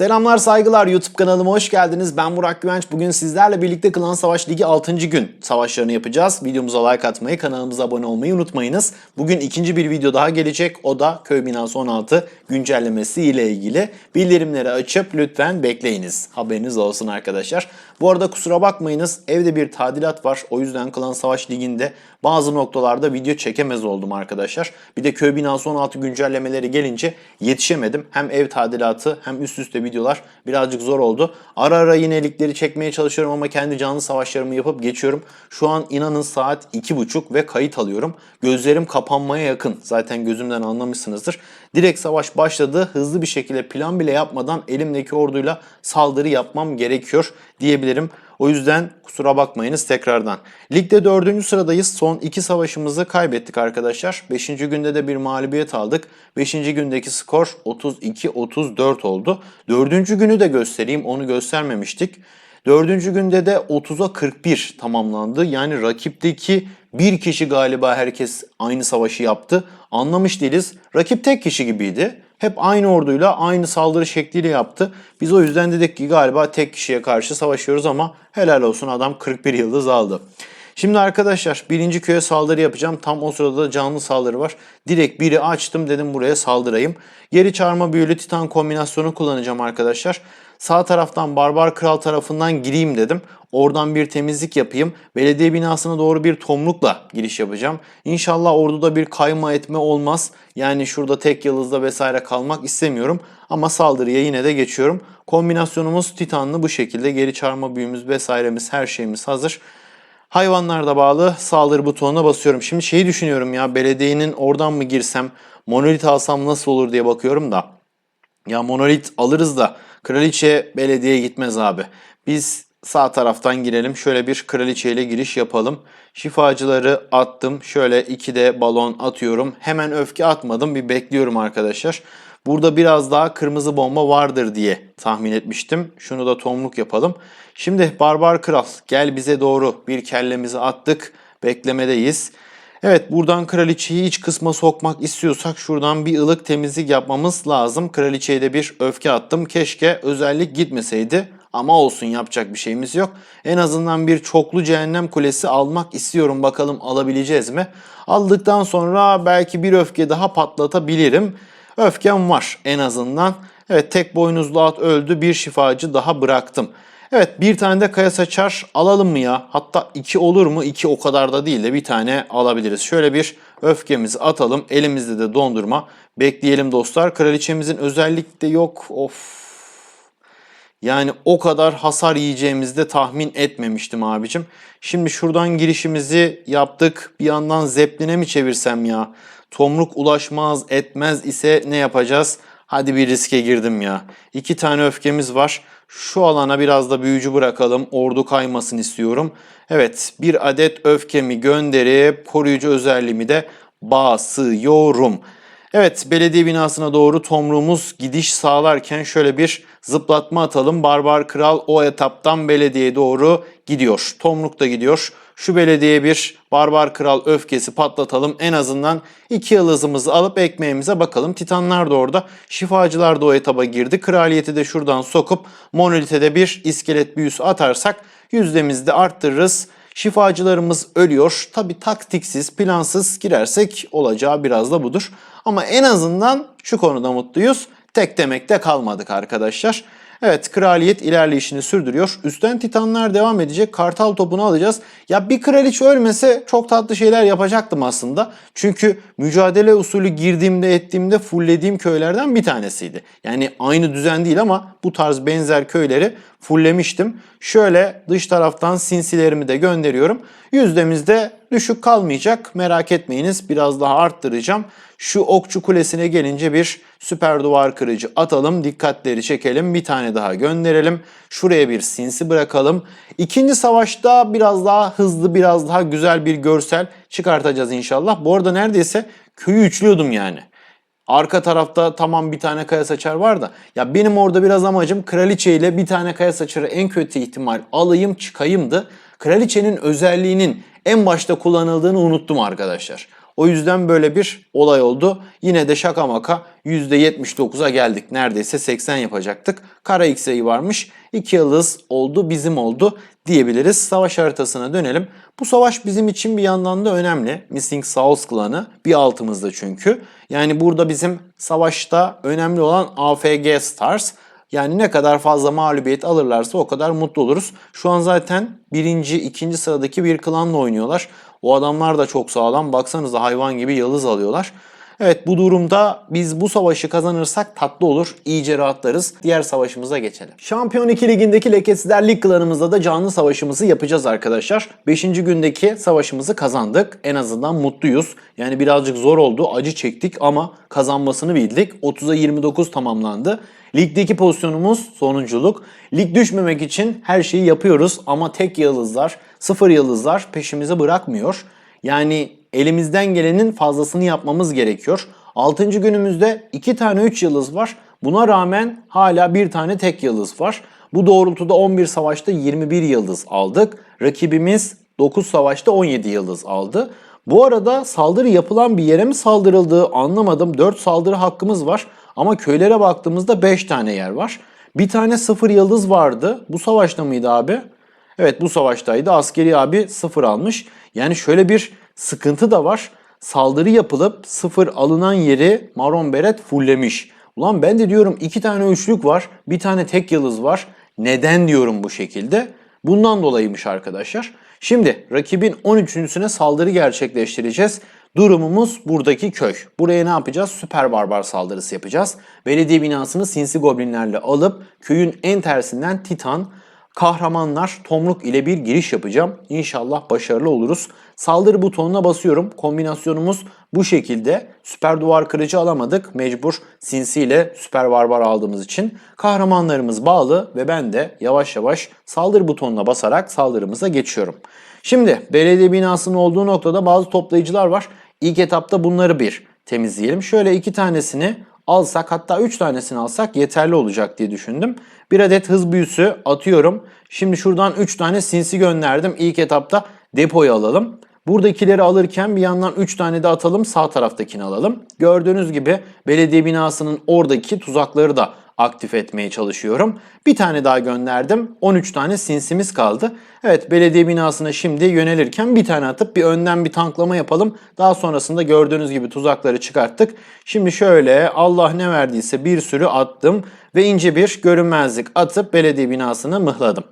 Selamlar saygılar YouTube kanalıma hoş geldiniz. Ben Burak Güvenç. Bugün sizlerle birlikte Klan Savaş Ligi 6. gün savaşlarını yapacağız. Videomuza like atmayı, kanalımıza abone olmayı unutmayınız. Bugün ikinci bir video daha gelecek. O da Köy Binası 16 güncellemesi ile ilgili. Bildirimleri açıp lütfen bekleyiniz. Haberiniz olsun arkadaşlar. Bu arada kusura bakmayınız evde bir tadilat var. O yüzden Klan Savaş Ligi'nde bazı noktalarda video çekemez oldum arkadaşlar. Bir de Köy Binası 16 güncellemeleri gelince yetişemedim. Hem ev tadilatı hem üst üste videolar birazcık zor oldu. Ara ara yinelikleri çekmeye çalışıyorum ama kendi canlı savaşlarımı yapıp geçiyorum. Şu an inanın saat 2.30 ve kayıt alıyorum. Gözlerim kapanmaya yakın. Zaten gözümden anlamışsınızdır. Direkt savaş başladı. Hızlı bir şekilde plan bile yapmadan elimdeki orduyla saldırı yapmam gerekiyor diyebilirim. O yüzden kusura bakmayınız tekrardan. Ligde 4. sıradayız. Son 2 savaşımızı kaybettik arkadaşlar. 5. günde de bir mağlubiyet aldık. 5. gündeki skor 32-34 oldu. 4. günü de göstereyim. Onu göstermemiştik. Dördüncü günde de 30'a 41 tamamlandı. Yani rakipteki bir kişi galiba herkes aynı savaşı yaptı. Anlamış değiliz. Rakip tek kişi gibiydi. Hep aynı orduyla aynı saldırı şekliyle yaptı. Biz o yüzden dedik ki galiba tek kişiye karşı savaşıyoruz ama helal olsun adam 41 yıldız aldı. Şimdi arkadaşlar birinci köye saldırı yapacağım. Tam o sırada da canlı saldırı var. Direkt biri açtım dedim buraya saldırayım. Geri çağırma büyülü titan kombinasyonu kullanacağım arkadaşlar. Sağ taraftan Barbar Kral tarafından gireyim dedim. Oradan bir temizlik yapayım. Belediye binasına doğru bir tomrukla giriş yapacağım. İnşallah orduda bir kayma etme olmaz. Yani şurada tek yıldızda vesaire kalmak istemiyorum. Ama saldırıya yine de geçiyorum. Kombinasyonumuz Titanlı bu şekilde. Geri çağırma büyümüz vesairemiz her şeyimiz hazır. Hayvanlar da bağlı saldırı butonuna basıyorum. Şimdi şeyi düşünüyorum ya belediyenin oradan mı girsem monolit alsam nasıl olur diye bakıyorum da. Ya monolit alırız da kraliçe belediyeye gitmez abi. Biz sağ taraftan girelim. Şöyle bir kraliçe ile giriş yapalım. Şifacıları attım. Şöyle iki de balon atıyorum. Hemen öfke atmadım. Bir bekliyorum arkadaşlar. Burada biraz daha kırmızı bomba vardır diye tahmin etmiştim. Şunu da tomruk yapalım. Şimdi Barbar Kral gel bize doğru bir kellemizi attık. Beklemedeyiz. Evet buradan kraliçeyi iç kısma sokmak istiyorsak şuradan bir ılık temizlik yapmamız lazım. Kraliçeye de bir öfke attım. Keşke özellik gitmeseydi. Ama olsun yapacak bir şeyimiz yok. En azından bir çoklu cehennem kulesi almak istiyorum. Bakalım alabileceğiz mi? Aldıktan sonra belki bir öfke daha patlatabilirim. Öfkem var en azından. Evet tek boynuzlu at öldü. Bir şifacı daha bıraktım. Evet bir tane de kaya saçar alalım mı ya? Hatta iki olur mu? İki o kadar da değil de bir tane alabiliriz. Şöyle bir öfkemizi atalım. Elimizde de dondurma. Bekleyelim dostlar. Kraliçemizin özellikle yok. Of. Yani o kadar hasar yiyeceğimizi de tahmin etmemiştim abicim. Şimdi şuradan girişimizi yaptık. Bir yandan zepline mi çevirsem ya? Tomruk ulaşmaz etmez ise ne yapacağız? Hadi bir riske girdim ya. İki tane öfkemiz var. Şu alana biraz da büyücü bırakalım. Ordu kaymasın istiyorum. Evet bir adet öfkemi gönderip koruyucu özelliğimi de basıyorum. Evet belediye binasına doğru tomruğumuz gidiş sağlarken şöyle bir zıplatma atalım. Barbar Kral o etaptan belediyeye doğru gidiyor. Tomruk da gidiyor. Şu belediyeye bir Barbar Kral öfkesi patlatalım. En azından iki yıldızımızı alıp ekmeğimize bakalım. Titanlar da orada. Şifacılar da o etaba girdi. Kraliyeti de şuradan sokup monolite de bir iskelet büyüsü atarsak yüzdemizi de arttırırız. Şifacılarımız ölüyor. Tabi taktiksiz, plansız girersek olacağı biraz da budur. Ama en azından şu konuda mutluyuz. Tek demekte kalmadık arkadaşlar. Evet kraliyet ilerleyişini sürdürüyor. Üstten titanlar devam edecek. Kartal topunu alacağız. Ya bir kraliçe ölmese çok tatlı şeyler yapacaktım aslında. Çünkü mücadele usulü girdiğimde ettiğimde fulllediğim köylerden bir tanesiydi. Yani aynı düzen değil ama bu tarz benzer köyleri fulllemiştim. Şöyle dış taraftan sinsilerimi de gönderiyorum. Yüzdemizde düşük kalmayacak. Merak etmeyiniz biraz daha arttıracağım. Şu okçu kulesine gelince bir süper duvar kırıcı atalım. Dikkatleri çekelim. Bir tane daha gönderelim. Şuraya bir sinsi bırakalım. İkinci savaşta biraz daha hızlı, biraz daha güzel bir görsel çıkartacağız inşallah. Bu arada neredeyse köyü üçlüyordum yani. Arka tarafta tamam bir tane kaya saçar var da ya benim orada biraz amacım kraliçe ile bir tane kaya saçarı en kötü ihtimal alayım çıkayımdı. Kraliçenin özelliğinin en başta kullanıldığını unuttum arkadaşlar. O yüzden böyle bir olay oldu. Yine de şaka maka %79'a geldik. Neredeyse 80 yapacaktık. Kara X'e varmış. 2 yıldız oldu bizim oldu diyebiliriz. Savaş haritasına dönelim. Bu savaş bizim için bir yandan da önemli. Missing Souls klanı bir altımızda çünkü. Yani burada bizim savaşta önemli olan AFG Stars. Yani ne kadar fazla mağlubiyet alırlarsa o kadar mutlu oluruz. Şu an zaten birinci, ikinci sıradaki bir klanla oynuyorlar. O adamlar da çok sağlam. Baksanıza hayvan gibi yıldız alıyorlar. Evet bu durumda biz bu savaşı kazanırsak tatlı olur. İyice rahatlarız. Diğer savaşımıza geçelim. Şampiyon 2 ligindeki Lekesizler Lig klanımızda da canlı savaşımızı yapacağız arkadaşlar. 5. gündeki savaşımızı kazandık. En azından mutluyuz. Yani birazcık zor oldu. Acı çektik ama kazanmasını bildik. 30'a 29 tamamlandı. Ligdeki pozisyonumuz sonunculuk. Lig düşmemek için her şeyi yapıyoruz ama tek yıldızlar, sıfır yıldızlar peşimizi bırakmıyor. Yani elimizden gelenin fazlasını yapmamız gerekiyor. 6. günümüzde 2 tane 3 yıldız var. Buna rağmen hala bir tane tek yıldız var. Bu doğrultuda 11 savaşta 21 yıldız aldık. Rakibimiz 9 savaşta 17 yıldız aldı. Bu arada saldırı yapılan bir yere mi saldırıldığı anlamadım. 4 saldırı hakkımız var ama köylere baktığımızda 5 tane yer var. Bir tane 0 yıldız vardı. Bu savaşta mıydı abi? Evet bu savaştaydı. Askeri abi 0 almış. Yani şöyle bir sıkıntı da var. Saldırı yapılıp 0 alınan yeri Maron Beret fulllemiş. Ulan ben de diyorum iki tane üçlük var. Bir tane tek yıldız var. Neden diyorum bu şekilde? Bundan dolayıymış arkadaşlar. Şimdi rakibin 13.süne saldırı gerçekleştireceğiz. Durumumuz buradaki köy. Buraya ne yapacağız? Süper barbar saldırısı yapacağız. Belediye binasını sinsi goblinlerle alıp köyün en tersinden Titan, kahramanlar tomruk ile bir giriş yapacağım. İnşallah başarılı oluruz. Saldırı butonuna basıyorum. Kombinasyonumuz bu şekilde. Süper duvar kırıcı alamadık. Mecbur sinsi ile süper barbar aldığımız için. Kahramanlarımız bağlı ve ben de yavaş yavaş saldırı butonuna basarak saldırımıza geçiyorum. Şimdi belediye binasının olduğu noktada bazı toplayıcılar var. İlk etapta bunları bir temizleyelim. Şöyle iki tanesini alsak hatta 3 tanesini alsak yeterli olacak diye düşündüm. Bir adet hız büyüsü atıyorum. Şimdi şuradan 3 tane sinsi gönderdim. İlk etapta depoyu alalım. Buradakileri alırken bir yandan 3 tane de atalım sağ taraftakini alalım. Gördüğünüz gibi belediye binasının oradaki tuzakları da aktif etmeye çalışıyorum. Bir tane daha gönderdim. 13 tane sinsimiz kaldı. Evet belediye binasına şimdi yönelirken bir tane atıp bir önden bir tanklama yapalım. Daha sonrasında gördüğünüz gibi tuzakları çıkarttık. Şimdi şöyle Allah ne verdiyse bir sürü attım ve ince bir görünmezlik atıp belediye binasını mıhladım.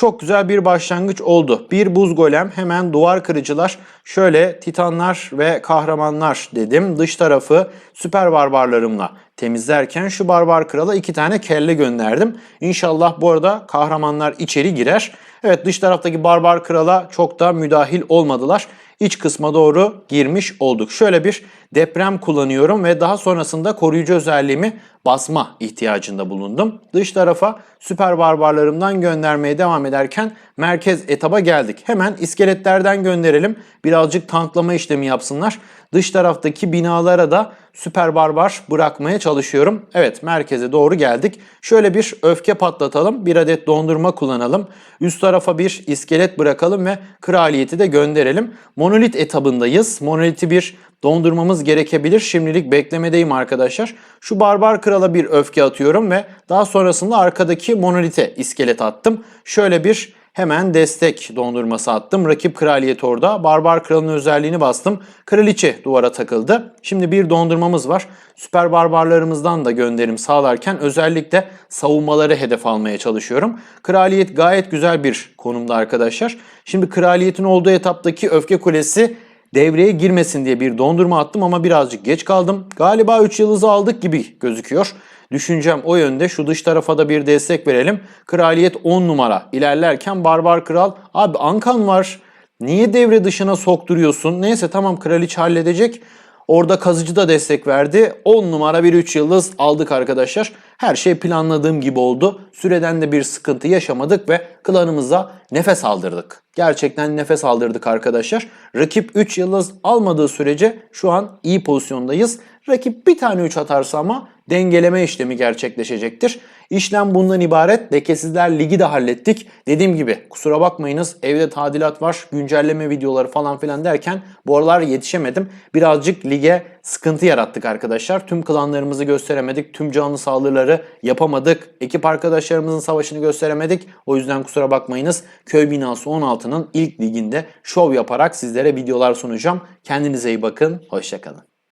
Çok güzel bir başlangıç oldu. Bir buz golem hemen duvar kırıcılar. Şöyle titanlar ve kahramanlar dedim. Dış tarafı süper barbarlarımla temizlerken şu barbar krala iki tane kelle gönderdim. İnşallah bu arada kahramanlar içeri girer. Evet dış taraftaki barbar krala çok da müdahil olmadılar. İç kısma doğru girmiş olduk. Şöyle bir deprem kullanıyorum ve daha sonrasında koruyucu özelliğimi basma ihtiyacında bulundum. Dış tarafa süper barbarlarımdan göndermeye devam ederken merkez etaba geldik. Hemen iskeletlerden gönderelim. Birazcık tanklama işlemi yapsınlar. Dış taraftaki binalara da süper barbar bırakmaya çalışıyorum. Evet merkeze doğru geldik. Şöyle bir öfke patlatalım. Bir adet dondurma kullanalım. Üst tarafa bir iskelet bırakalım ve kraliyeti de gönderelim. Monolit etabındayız. Monoliti bir dondurmamız gerekebilir. Şimdilik beklemedeyim arkadaşlar. Şu barbar krala bir öfke atıyorum ve daha sonrasında arkadaki monolite iskelet attım. Şöyle bir Hemen destek dondurması attım. Rakip kraliyet orada. Barbar kralın özelliğini bastım. Kraliçe duvara takıldı. Şimdi bir dondurmamız var. Süper barbarlarımızdan da gönderim sağlarken özellikle savunmaları hedef almaya çalışıyorum. Kraliyet gayet güzel bir konumda arkadaşlar. Şimdi kraliyetin olduğu etaptaki öfke kulesi devreye girmesin diye bir dondurma attım ama birazcık geç kaldım. Galiba 3 yıldızı aldık gibi gözüküyor. Düşüncem o yönde. Şu dış tarafa da bir destek verelim. Kraliyet 10 numara ilerlerken Barbar Kral abi Ankan var. Niye devre dışına sokturuyorsun? Neyse tamam kraliçe halledecek. Orada kazıcı da destek verdi. 10 numara bir 3 yıldız aldık arkadaşlar. Her şey planladığım gibi oldu. Süreden de bir sıkıntı yaşamadık ve klanımıza nefes aldırdık. Gerçekten nefes aldırdık arkadaşlar. Rakip 3 yıldız almadığı sürece şu an iyi pozisyondayız. Rakip bir tane 3 atarsa ama dengeleme işlemi gerçekleşecektir. İşlem bundan ibaret. Lekesizler Ligi de hallettik. Dediğim gibi kusura bakmayınız evde tadilat var, güncelleme videoları falan filan derken bu aralar yetişemedim. Birazcık lige sıkıntı yarattık arkadaşlar. Tüm klanlarımızı gösteremedik, tüm canlı saldırıları yapamadık. Ekip arkadaşlarımızın savaşını gösteremedik. O yüzden kusura bakmayınız. Köy Binası 16'nın ilk liginde şov yaparak sizlere videolar sunacağım. Kendinize iyi bakın, hoşçakalın.